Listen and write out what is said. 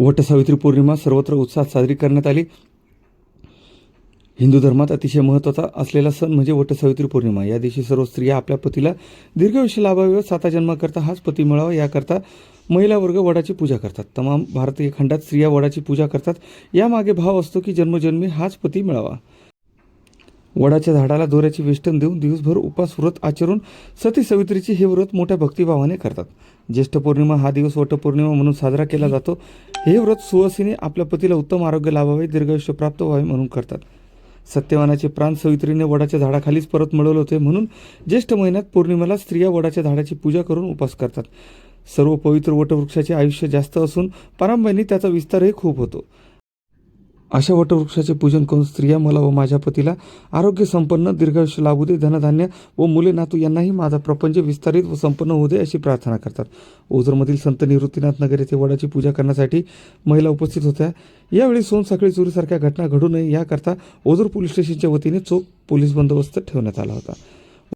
वटसावित्री पौर्णिमा सर्वत्र उत्साहात साजरी करण्यात आली. हिंदू धर्मात अतिशय महत्त्वाचा असलेला सण म्हणजे वटसावित्री पौर्णिमा. या दिवशी सर्व स्त्रिया आपल्या पतीला दीर्घायुष्य लाभावे साता जन्माकरता हाच पती मिळावा याकरता महिला वर्ग वडाची पूजा करतात. तमाम भारतीय खंडात स्त्रिया वडाची पूजा करतात. यामागे भाव असतो की जन्मजन्मी हाच पती मिळावा. वडाच्या झाडाला दोऱ्याचे वेष्टन देऊन दिवसभर उपास व्रत आचरून सती सवित्रीचे हे व्रत मोठ्या भक्तिभावाने करतात. ज्येष्ठ पौर्णिमा हा दिवस वटपौर्णिमा म्हणून साजरा केला जातो. हे व्रत सुवासिने आपल्या पतीला उत्तम आरोग्य लाभावे दीर्घायुष्य प्राप्त व्हावे म्हणून करतात. सत्यवानाचे प्राण सवित्रीने वडाच्या झाडाखालीच परत मिळवले होते म्हणून ज्येष्ठ महिन्यात पौर्णिमेला स्त्रिया वडाच्या झाडाची पूजा करून उपास करतात. सर्व पवित्र वटवृक्षाचे आयुष्य जास्त असून परांबाईंनी त्याचा विस्तारही खूप होतो. अशा वटवृक्षाचे पूजन करून स्त्रिया मला व माझ्या पतीला आरोग्य संपन्न दीर्घायुष्य लाभू दे धनधान्य व मुले नातू यांनाही माझा प्रपंच विस्तारित व संपन्न होऊ दे अशी प्रार्थना करतात. ओझरमधील संत निवृत्तीनाथ नगर येथे वडाची पूजा करण्यासाठी महिला उपस्थित होत्या. यावेळी सोनसाखळी चोरीसारख्या घटना घडू नये याकरता ओझर पोलीस स्टेशनच्या वतीने चोख पोलीस बंदोबस्त ठेवण्यात आला होता.